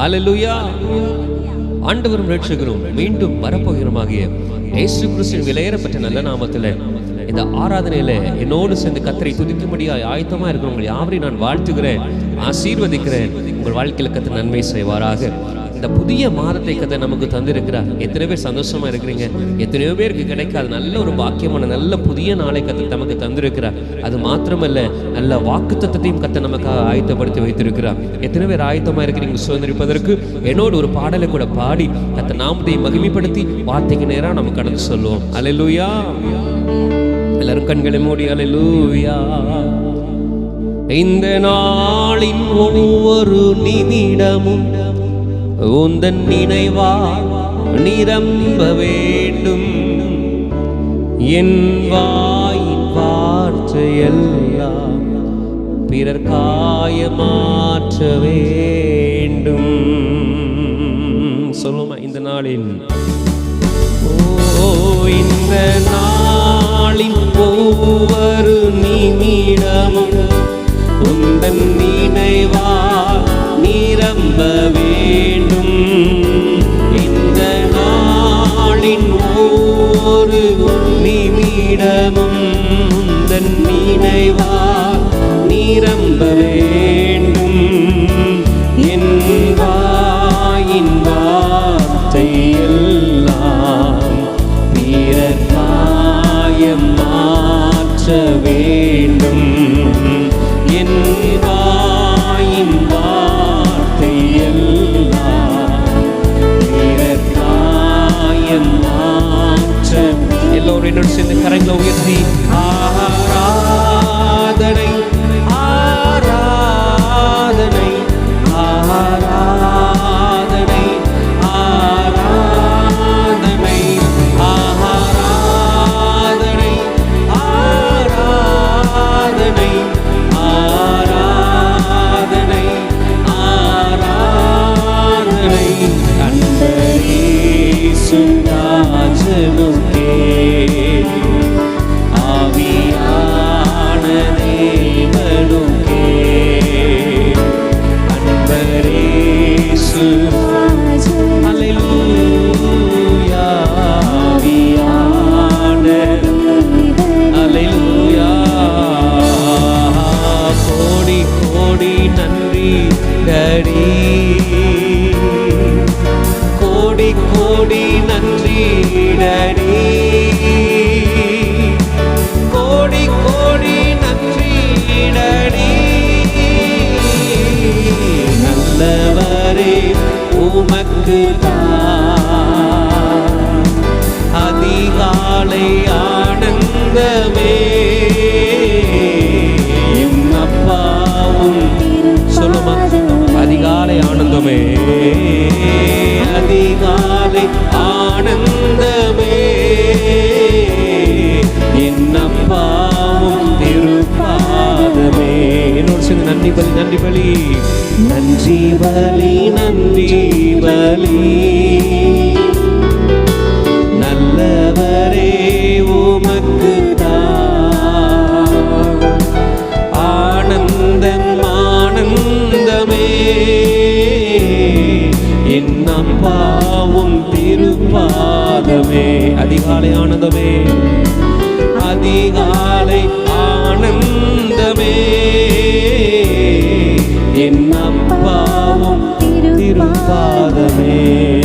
ஹalleluya. ஆண்டவரும் ரட்சகரும் மீண்டும் வரப்போகிறமாகிய இயேசு கிறிஸ்துவின் விலையேறப்பட்ட நல்ல நாமத்தில் இந்த ஆராதனையில என்னோடு சேர்ந்து கத்தரை துதிக்கும்படியாய் ஆயத்தமா இருக்கிறவங்க யாவரையும் நான் வாழ்த்துகிறேன் ஆசீர்வதிக்கிறேன். உங்கள் வாழ்க்கையில் கத்த நன்மை செய்வாராக. இந்த புதிய மாதத்தை கதை நமக்கு தந்திருக்கிறார். எத்தனை பேர் சந்தோஷமா இருக்கிறீங்க. எத்தனையோ பேருக்கு கிடைக்காது நல்ல ஒரு பாக்கியமான நல்ல புதிய நாளை கதை நமக்கு தந்திருக்கிறார். அது மாத்திரமல்ல நல்ல வாக்கு தத்தத்தையும் கத்த நமக்காக ஆயத்தப்படுத்தி வைத்திருக்கிறார். எத்தனை பேர் ஆயத்தமா இருக்கிறீங்க சுதந்திரிப்பதற்கு? என்னோடு ஒரு பாடலை கூட பாடி கத்த நாமத்தை மகிமைப்படுத்தி வார்த்தைக்கு நேரா நம்ம கடந்து சொல்லுவோம் அல்லேலூயா எல்லாரும் கண்களை மூடி அல்லேலூயா இந்த நாளின் ஒவ்வொரு நிமிடமும் உந்தன் நினைவா நிரம்ப வேண்டும். என் வா வார்த்தையெல்லாம் பிறர் காயமாற்ற வேண்டும். சொல்லுமா இந்த நாளில்? ஓ இந்த நாளில் ஒவ்வொரு நிமிடமும் உந்தன் நினைவா நிரம்ப வேண்டும். இந்த நாளின் ஒவ்வொரு நிமிடமும் உந்தன் நினைவா நிரம்ப வேண்டும். என் வாயின் வார்த்தை எல்லாம் பிறர் காயம் மாற்ற வேண்டும். என் வாயின் வார்த்தை எல்லாம் பிறர் மாற்ற எல்லோரும் என்னோடு சேர்ந்து கரங்களை உயர்த்தி mắc cứ ta நன்றி பலி நன்றி பலி. நன்றி பலி நன்றி பலி. நல்லவரே உமக்கு ஆனந்தம் ஆனந்தமே. என் அப்பாவும் திருப்பாதமே. அதிகாலை ஆனந்தமே. Salvador.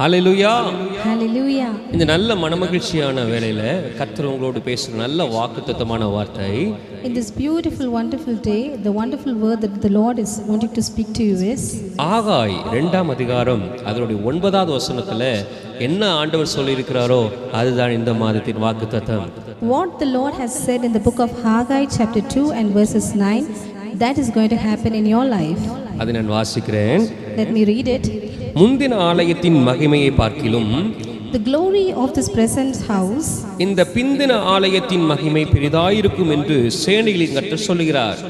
ஹalleluya Hallelujah. இந்த நல்ல மனமகிழ்ச்சியான வேளையில கர்த்தர் உங்களோடு பேசுற நல்ல வாக்குத்தத்தமான வார்த்தை In this beautiful, wonderful day, the wonderful word that the Lord is wanting to speak to you is ஆகாய் ரெண்டாம் அதிகாரம் அதனுடைய ஒன்பதாவது வசனத்துல என்ன ஆண்டவர் சொல்லியிருக்கிறாரோ அதுதான் இந்த மாதத்தின் வாக்குத்தத்தம் what the Lord has said in the book of Haggai, chapter 2 and verses 9, that is going to happen in your life. அதை நான் வாசிக்கிறேன் Let me read it. முந்தின ஆலயத்தின் மகிமையை பார்க்கிலும் The glory of this present house இந்த பிந்தின ஆலயத்தின் மகிமை பெரிதாயிருக்கும் என்று சேனைகளின் கர்த்தர் சொல்லுகிறார்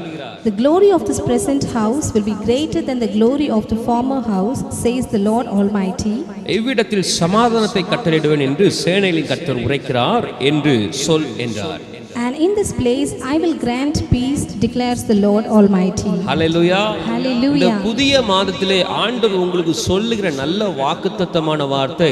The glory of this present house will be greater than the glory of the former house, says the Lord Almighty. இவ்விடத்தில் சமாதானத்தை கட்டளையிடுவேன் என்று சேனைகளின் கர்த்தர் உரைக்கிறார் என்று சொல் என்றார் And in this place I will grant peace, declares the Lord Almighty. ஹalleluya இந்த Hallelujah. புதிய மாதத்திலே ஆண்டவர் உங்களுக்கு சொல்லுகிற நல்ல வாக்குத்தத்தமான வார்த்தை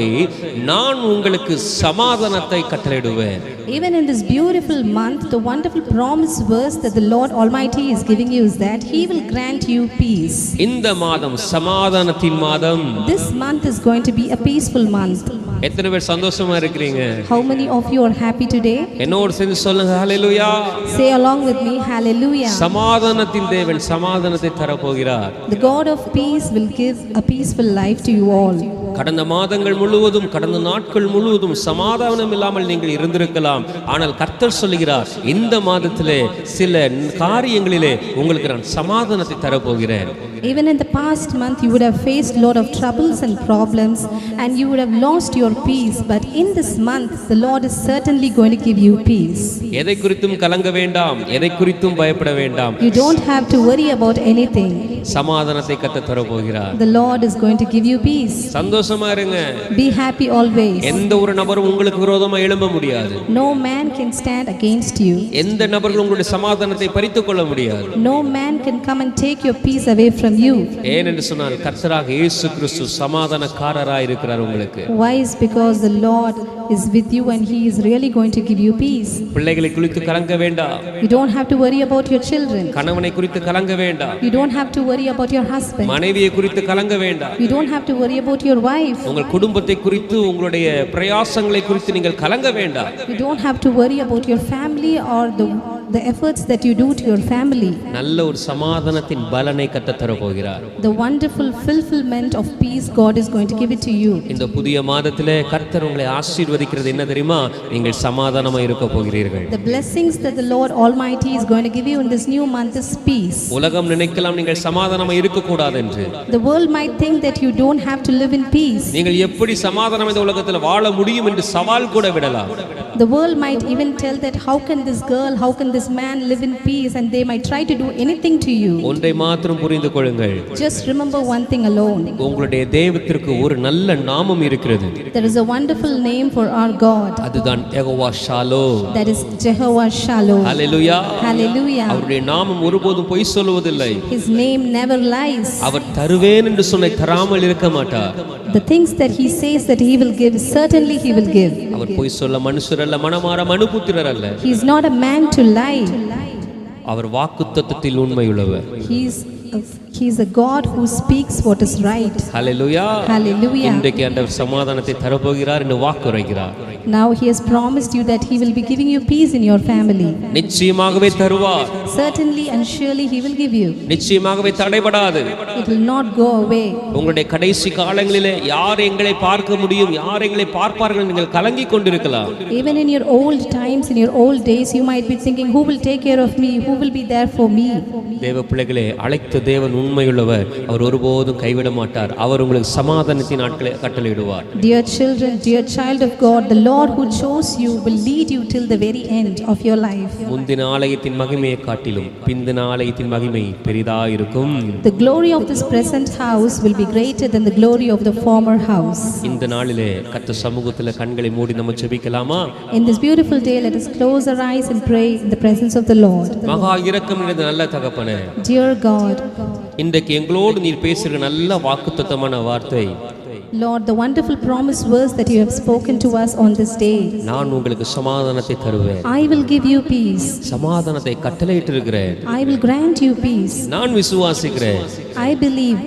நான் உங்களுக்கு சமாதானத்தை கட்டளையிடுவேன் Even in this beautiful month, the wonderful promise verse that the Lord Almighty is giving you is that He will grant you peace. இந்த மாதம் சமாதானத்தின் மாதம் This month is going to be a peaceful month. எத்தனை பேர் சந்தோஷமா இருக்கிறீங்க How many of you are happy today? என்னோடு சேர்ந்து சொல்லுங்க ஹalleluya Say along with me, Hallelujah. சமாதானத்தின் தேவன் சமாதானத்தை தரப்போகிறார் The God of peace will give a peaceful life to you all. கடந்த மாதங்கள் முழுவதும் கடந்த நாட்கள் முழுவதும் சமாதானம் இல்லாமல் நீங்கள் இருந்திருக்கலாம் ஆனால் கர்த்தர் சொல்லுகிறார் இந்த மாதத்திலே சில காரியங்களிலே உங்களுக்கு நான் சமாதானத்தை தரப்போகிறேன் Even in the past month, you would have faced a lot of troubles and problems, and you would have lost your peace. But in this month, the Lord is certainly going to give you peace. எதை குறித்தும் கலங்க வேண்டாம் எதை குறித்தும் பயப்பட வேண்டாம் You don't have to worry about anything. சமாதானத்தை கத்த தரப்போகிறார் The Lord is going to give you peace. சந்தோஷமா இருங்க Be happy always. எந்த ஒரு நபரும் உங்களுக்கு விரோதமா எழும்ப முடியாது No man can stand against you. எந்த நபர்களும் உங்களுடைய சமாதானத்தை பறித்துக் கொள்ள முடியாது No man can come and take your peace away from you. ஏனென்று சொன்னால் கர்த்தராக இயேசு கிறிஸ்து சமாதானக்காரராய் இருக்கிறார் உங்களுக்கு Why is because the Lord is with you and He is really going to give you peace. பிள்ளைகளை குறித்து கலங்க வேண்டாம் You don't have to worry about your children. கணவனை குறித்து கலங்க வேண்டாம் You don't have to worry about your husband. மனைவியை குறித்து கலங்க வேண்டாம் You don't have to worry about your wife. உங்கள் குடும்பத்தை குறித்து உங்களுடைய பிரயாசங்களை குறித்து நீங்கள் கலங்க வேண்டாம் You don't have to worry about your family or the, the efforts that you do to your family. நல்ல ஒரு சமாதானத்தின் பலனை கத்த தரப்போகிறார் The wonderful fulfillment of peace God is going to give it to you. இந்த புதிய மாதத்திலே கர்த்தர் உங்களை ஆசீர்வதிக்கிறது என்ன தெரியுமா நீங்கள் சமாதானமா இருக்க போகிறீர்கள் The blessings that the Lord Almighty is going to give you in this new month is peace. உலகம் நினைக்கலாம் நீங்கள் சமாதானமா இருக்கக்கூடாது என்று The world might think that you don't have to live in peace. நீங்கள் எப்படி சமாதானம் இந்த உலகத்தில் வாழ முடியும் என்று சவால் கூட விடலாம் The world might even tell that how can this girl, how can this man live in peace, and they might try to do anything to you. ஒன்றை மாத்திரம் புரிந்து கொள்ளுங்கள் Just remember one thing alone உங்களுடைய தெய்வத்திற்கு ஒரு நல்ல நாமம் இருக்கிறது there is a wonderful name for our God, அதுதான் Jehovah that is Jehovah Shalom. Hallelujah Hallelujah. அவருடைய நாமம் ஒருபோதும் பொய் சொல்லுவதில்லை His name never lies. அவர் தருவேன் என்று சொன்ன தராமல் இருக்க மாட்டார் The things that He says that He will give, certainly He will give. அவர் பொய் சொல்ல மனுஷர் அல்ல மனமாற மனுபுத்திரர் அல்ல He is not a man to lie. அவர் வாக்குத்தத்தத்தில் உண்மையுள்ளவர் He is he is a God who speaks what is right. Hallelujah Hallelujah. இன்றைக்கு ஆண்டவர் சமாதானத்தை தரப்போகிறார் என்று வாக்குரைக்கிறார் Now He has promised you that He will be giving you peace in your family. நிச்சயமாகவே தருவார் Certainly and surely He will give you. நிச்சயமாகவே தடைபடாது It will not go away. உங்களுடைய கடைசி காலங்களிலே யார் எங்களை பார்க்க முடியும் யார் எங்களை பார்ப்பார்கள் நீங்கள் கலங்கி கொண்டிருக்கலாம் Even in your old times, in your old days, you might be thinking, Who will take care of me? Who will be there for me? தேவ பிள்ளைகளே அழைத்த தேவன் உண்மையுள்ளவர் அவர் ஒருபோதும் கைவிட மாட்டார் அவர் உங்களுக்கு சமாதானத்தின் நாட்களை கட்டளையிடுவார் Dear children, dear child of God, the Lord who chose you will lead you till the very end of your life. முந்தின ஆலயத்தின் மகிமையை காட்டிலும் பிந்தின ஆலயத்தின் மகிமை பெரிதா இருக்கும் The glory of this present house will be greater than the glory of the former house. இந்த நாளிலே கத்த சமூகத்தில் கண்களை மூடி நம்ம ஜெபிக்கலாமா In this beautiful day, let us close our eyes and pray in the presence of the Lord. மகா இரக்கம் நல்ல தகப்பனே Dear God, இன்றைக்கு எங்களோடு நீர் பேசுகிற நல்ல வாக்குத்தத்தமான வார்த்தை Lord, the wonderful promise verse that you have spoken to us on this day. நான் உங்களுக்கு சமாதானத்தை தருவேன் I will give you peace. சமாதானத்தை கட்டளையிட்டு இருக்கிறேன் I will grant you peace. நான் விசுவாசிக்கிறேன் I believe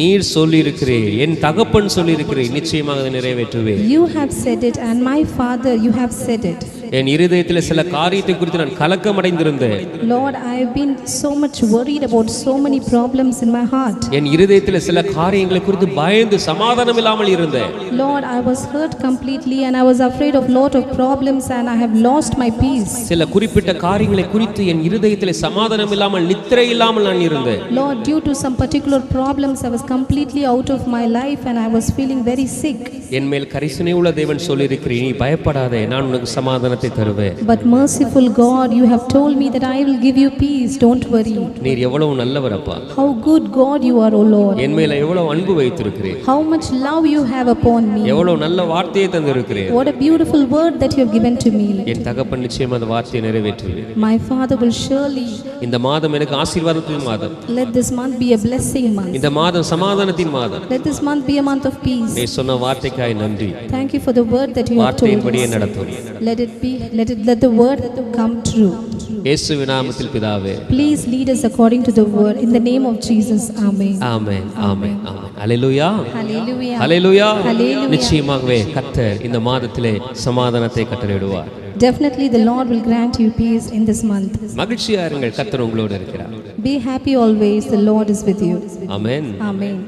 நீர் சொல்லியிருக்கிறீர் என் தகப்பன் சொல்லியிருக்கிறீர் நிச்சயமாக அதை நிறைவேற்றுவேன் you have said it, and my Father, you have said it. என் இருதயத்தில் சில காரியத்தை குறித்து நான் கலக்கம் அடைந்திருந்தேன் Lord, I have been so much worried about so many problems in my heart. என் இருதயத்தில் சில காரியங்களை குறித்து பயந்து சமாதானம் இல்லாமல் இருந்தேன் Lord, I was hurt completely and I was afraid of lot of problems and I have lost my peace. சில குறிப்பிட்ட காரியங்களை குறித்து என் இருதயத்தில் சமாதானம் இல்லாமல் நித்திரை இல்லாமல் நான் இருந்தேன் Lord, due to some particular problems, I was completely out of my life and I was feeling very sick. என் மேல் கரிசனை உள்ள தேவன் சொல்லியிருக்கிறேன் நீ பயப்படாதே நான் உனக்கு சமாதானத்தை சமாதானத்தை தருவேன் But merciful God, you have told me that I will give you peace. Don't worry. நீர் எவ்வளவு நல்லவர் அப்பா How good God you are, O Lord. என் மேல எவ்வளவு அன்பு வைத்திருக்கிறேன் How much love you have upon me. எவ்வளவு நல்ல வார்த்தையை தந்திருக்கிறேன் What a beautiful word that you have given to me. என் தகப்பன் நிச்சயம் அந்த வார்த்தையை நிறைவேற்றுவேன் My Father will surely இந்த மாதம் எனக்கு ஆசீர்வாதத்தின் மாதம் let this month be a blessing month. இந்த மாதம் சமாதானத்தின் மாதம் Let this month be a month of peace. நீ சொன்ன வார்த்தைக்காய் நன்றி Thank you for the word that you have told வார்த்தையின்படியே. நடத்தும் Let it be, let it, let the word come true. இயேசு நாமத்தில் பிதாவே Please lead us according to the word. In the name of Jesus, Amen. Amen amen hallelujah Hallelujah. Hallelujah Hallelujah. நிச்சயமாகவே கர்த்தர் இந்த மாதத்திலே சமாதானத்தை கட்டளையிடுவார் Definitely, the Lord will grant you peace in this month. மகிழ்ச்சியா இருங்கள் கர்த்தர் உங்களோடு இருக்கிறார் Be happy always. The Lord is with you. Amen Amen.